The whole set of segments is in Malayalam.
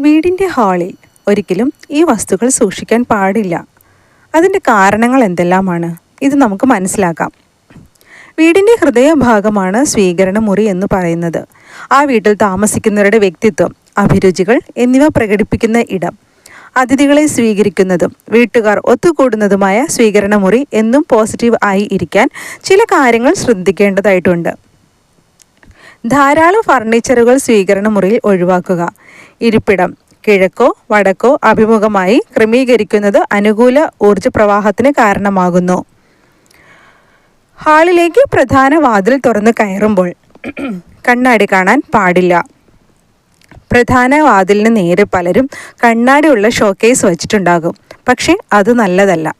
വീടിന്റെ ഹാളിൽ ഒരിക്കലും ഈ വസ്തുക്കൾ സൂക്ഷിക്കാൻ പാടില്ല. അതിന്റെ കാരണങ്ങൾ എന്തെല്ലാമാണ്? ഇത് നമുക്ക് മനസ്സിലാക്കാം. വീടിന്റെ ഹൃദയഭാഗമാണ് സ്വീകരണ മുറി എന്ന് പറയുന്നത്. ആ വീട്ടിൽ താമസിക്കുന്നവരുടെ വ്യക്തിത്വം അഭിരുചികൾ എന്നിവ പ്രകടിപ്പിക്കുന്ന ഇടം. അതിഥികളെ സ്വീകരിക്കുന്നതും വീട്ടുകാർ ഒത്തുകൂടുന്നതുമായ സ്വീകരണ മുറി എന്നും പോസിറ്റീവ് ആയി ഇരിക്കാൻ ചില കാര്യങ്ങൾ ശ്രദ്ധിക്കേണ്ടതായിട്ടുണ്ട്. ധാരാളം ഫർണിച്ചറുകൾ സ്വീകരണ മുറിയിൽ ഒഴിവാക്കുക. ഇരിപ്പിടം. കിഴക്കോ വടക്കോ അഭിമുഖമായി ക്രമീകരിക്കുന്നത് അനുകൂല ഊർജ പ്രവാഹത്തിന് കാരണമാകുന്നു. ഹാളിലേക്ക് പ്രധാന വാതിൽ തുറന്ന് കയറുമ്പോൾ കണ്ണാടി കാണാൻ പാടില്ല. പ്രധാന വാതിലിന് നേരെ പലരും കണ്ണാടിയുള്ള ഷോക്കേസ് വച്ചിട്ടുണ്ടാകും. പക്ഷേ അത് നല്ലതല്ല.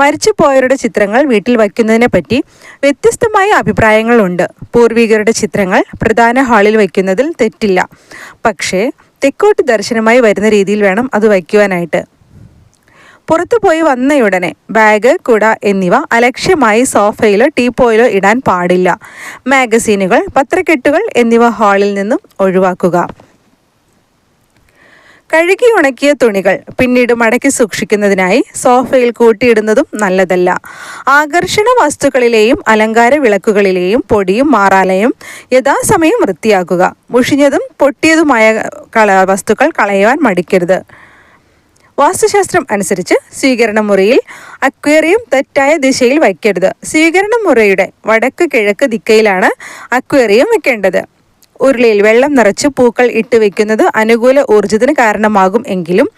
മരിച്ചു പോയവരുടെ ചിത്രങ്ങൾ വീട്ടിൽ വയ്ക്കുന്നതിനെ പറ്റി വ്യത്യസ്തമായ അഭിപ്രായങ്ങളുണ്ട്. പൂർവികരുടെ ചിത്രങ്ങൾ പ്രധാന ഹാളിൽ വയ്ക്കുന്നതിൽ തെറ്റില്ല. പക്ഷേ തെക്കോട്ട് ദർശനമായി വരുന്ന രീതിയിൽ വേണം അത് വയ്ക്കുവാനായിട്ട്. പുറത്തു പോയി വന്നയുടനെ ബാഗ് കുട എന്നിവ അലക്ഷ്യമായി സോഫയിലോ ടീപ്പോയിലോ ഇടാൻ പാടില്ല. മാഗസീനുകൾ പത്രക്കെട്ടുകൾ എന്നിവ ഹാളിൽ നിന്നും ഒഴിവാക്കുക. കഴുകി ഉണക്കിയ തുണികൾ പിന്നീട് മടക്കി സൂക്ഷിക്കുന്നതിനായി സോഫയിൽ കൂട്ടിയിടുന്നതും നല്ലതല്ല. ആകർഷണ വസ്തുക്കളിലെയും അലങ്കാര വിളക്കുകളിലെയും പൊടിയും മാറാലയും യഥാസമയം വൃത്തിയാക്കുക. മുഷിഞ്ഞതും പൊട്ടിയതുമായ വസ്തുക്കൾ കളയുവാൻ മടിക്കരുത്. വാസ്തുശാസ്ത്രം അനുസരിച്ച് സ്വീകരണ മുറിയിൽ അക്വേറിയം തെറ്റായ ദിശയിൽ വയ്ക്കരുത്. സ്വീകരണ മുറിയുടെ വടക്ക് കിഴക്ക് ദിക്കയിലാണ് അക്വേറിയം വെക്കേണ്ടത് ഉരുളിയിൽ വെള്ളം നിറച്ച് പൂക്കൾ ഇട്ട് വെക്കുന്നത് അനുകൂല ഊർജത്തിന് കാരണമാകും എങ്കിലും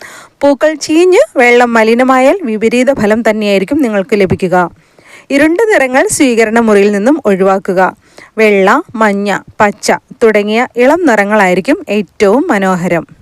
പൂക്കൾ ചീഞ്ഞ് വെള്ളം മലിനമായാൽ വിപരീത ഫലം തന്നെയായിരിക്കും നിങ്ങൾക്ക് ലഭിക്കുക. ഇരുണ്ട നിറങ്ങൾ സ്വീകരണ മുറിയിൽ നിന്നും ഒഴിവാക്കുക. വെള്ള മഞ്ഞ പച്ച തുടങ്ങിയ ഇളം നിറങ്ങളായിരിക്കും ഏറ്റവും മനോഹരം.